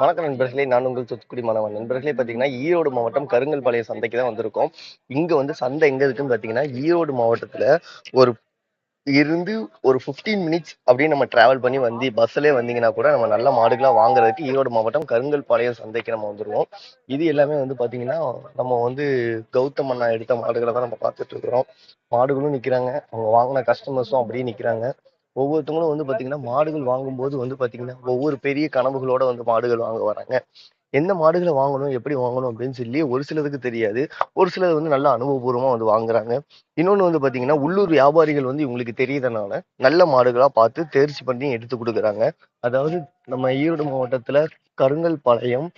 வணக்கம் நண்பர்களே நான் உங்கள் தூத்துக்குடி மாணவன். நண்பர்களே பார்த்தீங்கன்னா ஈரோடு மாவட்டம் கருங்கல்பாளையம் சந்தைக்கு தான் வந்திருக்கோம். இங்க வந்து சந்தை எங்க இருக்குன்னு பார்த்தீங்கன்னா ஈரோடு மாவட்டத்துல ஒரு இருந்து ஒரு 15 மினிட்ஸ் அப்படியே நம்ம டிராவல் பண்ணி வந்து பஸ்ஸிலே வந்தீங்கன்னா கூட நம்ம நல்ல மாடுகளா வாங்குறதுக்கு ஈரோடு மாவட்டம் கருங்கல்பாளையம் சந்தைக்கு நம்ம வந்துருவோம். இது எல்லாமே வந்து பாத்தீங்கன்னா நம்ம வந்து கௌதம் அண்ணா எடுத்த மாடுகளை தான் நம்ம பார்த்துட்டு இருக்கிறோம். மாடுகளும் நிக்கிறாங்க. அவங்க வாங்கின கஸ்டமர்ஸும் அப்படியே நிக்கிறாங்க. ஒவ்வொருத்தவங்களும் வந்து பாத்தீங்கன்னா மாடுகள் வாங்கும்போது வந்து பாத்தீங்கன்னா ஒவ்வொரு பெரிய கனவுகளோட வந்து மாடுகள் வாங்க வராங்க. எந்த மாடுகளை வாங்கணும் எப்படி வாங்கணும் அப்படின்னு சொல்லி ஒரு சிலருக்கு தெரியாது. ஒரு சிலர் வந்து நல்ல அனுபவபூர்வமா வந்து வாங்குறாங்க. இன்னொன்னு வந்து பாத்தீங்கன்னா உள்ளூர் வியாபாரிகள் வந்து இவங்களுக்கு தெரியறதுனால நல்ல மாடுகளா பார்த்து தேர்ச்சி பண்ணி எடுத்து கொடுக்குறாங்க. அதாவது நம்ம ஈரோடு மாவட்டத்துல கருங்கல்பாளையம்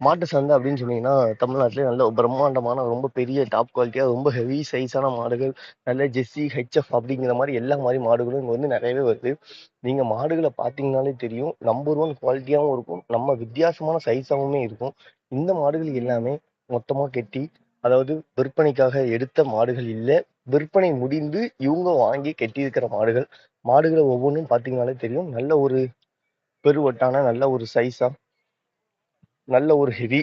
மாட்டு சந்தை அப்படின்னு சொன்னீங்கன்னா தமிழ்நாட்டிலே நல்ல பிரம்மாண்டமான ரொம்ப பெரிய டாப் குவாலிட்டியாக ரொம்ப ஹெவி சைஸான மாடுகள் நல்ல ஜெஸ்ஸி ஹெச்எஃப் அப்படிங்கிற மாதிரி எல்லா மாதிரி மாடுகளும் இங்கே வந்து நிறையவே வருது. நீங்கள் மாடுகளை பார்த்தீங்கன்னாலே தெரியும் நம்பர் ஒன் குவாலிட்டியாகவும் இருக்கும் நம்ம வித்தியாசமான சைஸாகவுமே இருக்கும். இந்த மாடுகள் எல்லாமே மொத்தமாக கெட்டி அதாவது விற்பனைக்காக எடுத்த மாடுகள் இல்லை விற்பனை முடிந்து இவங்க வாங்கி கெட்டியிருக்கிற மாடுகள். மாடுகளை ஒவ்வொன்றும் பார்த்தீங்கன்னாலே தெரியும் நல்ல ஒரு பெருவட்டான நல்ல ஒரு சைஸாக நல்ல ஒரு ஹெவி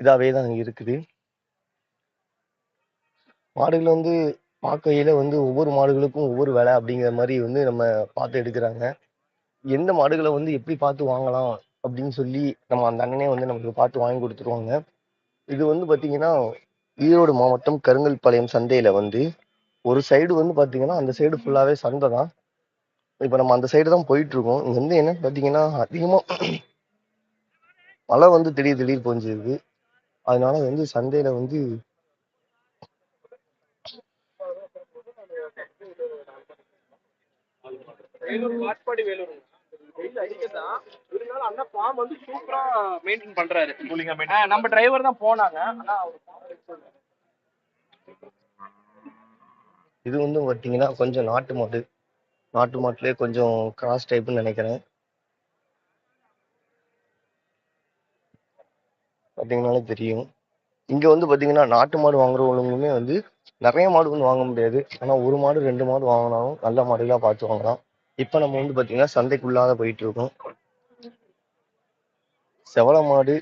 இதாகவே தான் இருக்குது. மாடுகள் வந்து பார்க்கையில் வந்து ஒவ்வொரு மாடுகளுக்கும் ஒவ்வொரு விலை அப்படிங்கிற மாதிரி வந்து நம்ம பார்த்து எடுக்கிறாங்க. எந்த மாடுகளை வந்து எப்படி பார்த்து வாங்கலாம் அப்படின்னு சொல்லி நம்ம அந்த அண்ணனே வந்து நமக்கு பார்த்து வாங்கி கொடுத்துருவாங்க. இது வந்து பார்த்தீங்கன்னா ஈரோடு மாவட்டம் கருங்கல்பாளையம் சந்தையில் வந்து ஒரு சைடு வந்து பார்த்தீங்கன்னா அந்த சைடு ஃபுல்லாகவே சந்தை தான். இப்போ நம்ம அந்த சைடு தான் போயிட்டுருக்கோம் இங்கே வந்து என்ன பார்த்தீங்கன்னா அதிகமாக மழை வந்து திடீர் திடீர் பொஞ்சிருக்கு அதனால வந்து சந்தையில வந்து நம்ம டிரைவர் தான் போனாங்க. இது வந்து பாத்தீங்கன்னா கொஞ்சம் நாட்டு மாடு. நாட்டு மாட்டுலயே கொஞ்சம் கிராஸ் டைப்னு நினைக்கிறேன். பார்த்தீங்கனாலே தெரியும். இங்க வந்து பாத்தீங்கன்னா நாட்டு மாடு வாங்குறவங்களுமே வந்து நிறைய மாடு வந்து வாங்க முடியாது. ஆனா ஒரு மாடு ரெண்டு மாடு வாங்கினாலும் நல்ல மாடுகளாக பார்த்து வாங்கலாம். இப்ப நம்ம வந்து பாத்தீங்கன்னா சந்தைக்குள்ளாத போயிட்டு இருக்கோம் செவல மாடு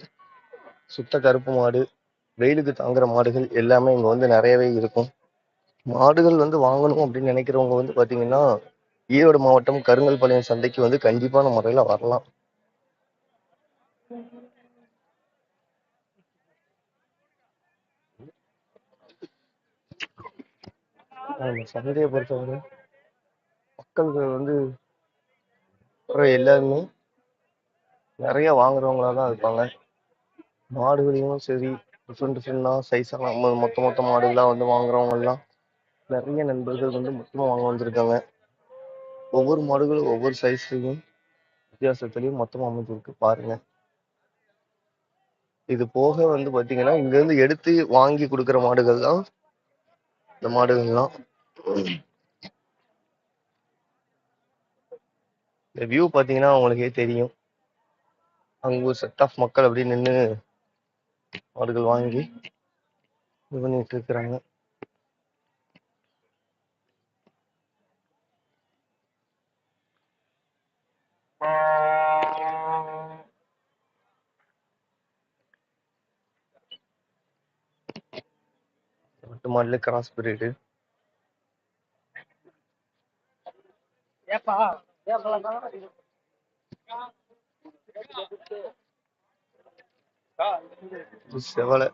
சுத்த கருப்பு மாடு வெயிலுக்கு தாங்குற மாடுகள் எல்லாமே இங்க வந்து நிறையவே இருக்கும். மாடுகள் வந்து வாங்கணும் அப்படின்னு நினைக்கிறவங்க வந்து பாத்தீங்கன்னா ஈரோடு மாவட்டம் கருங்கல்பாளையம் சந்தைக்கு வந்து கண்டிப்பான முறையில வரலாம். நம்ம சந்தையை பொறுத்தவரை மக்கள்கள் வந்து வர எல்லாருமே நிறைய வாங்குறவங்களா தான் இருப்பாங்க. மாடுகளையும் சரி டிஃப்ரெண்ட் டிஃப்ரெண்டா சைஸான மொத்த மொத்த மாடுகளாக வந்து வாங்குறவங்கலாம் நிறைய நண்பர்கள் வந்து மொத்தமாக வாங்க வந்திருக்காங்க. ஒவ்வொரு மாடுகளும் ஒவ்வொரு சைஸ்லையும் வித்தியாசத்துலையும் மொத்தமாக அமைஞ்சிருக்கு பாருங்க. இது போக வந்து பார்த்தீங்கன்னா இங்கேருந்து எடுத்து வாங்கி கொடுக்குற மாடுகள் தான் இந்த மாடுகள்லாம் இந்த வியூ பாத்தீங்கன்னா உங்களுக்கே தெரியும். அங்க ஒரு செட் ஆஃப் மக்கள் அப்படி நின்று மாடுகள் வாங்கி இது பண்ணிட்டு இருக்கிறாங்க. நாட்டு மாடுல கிராஸ் பிரீடு செவலை.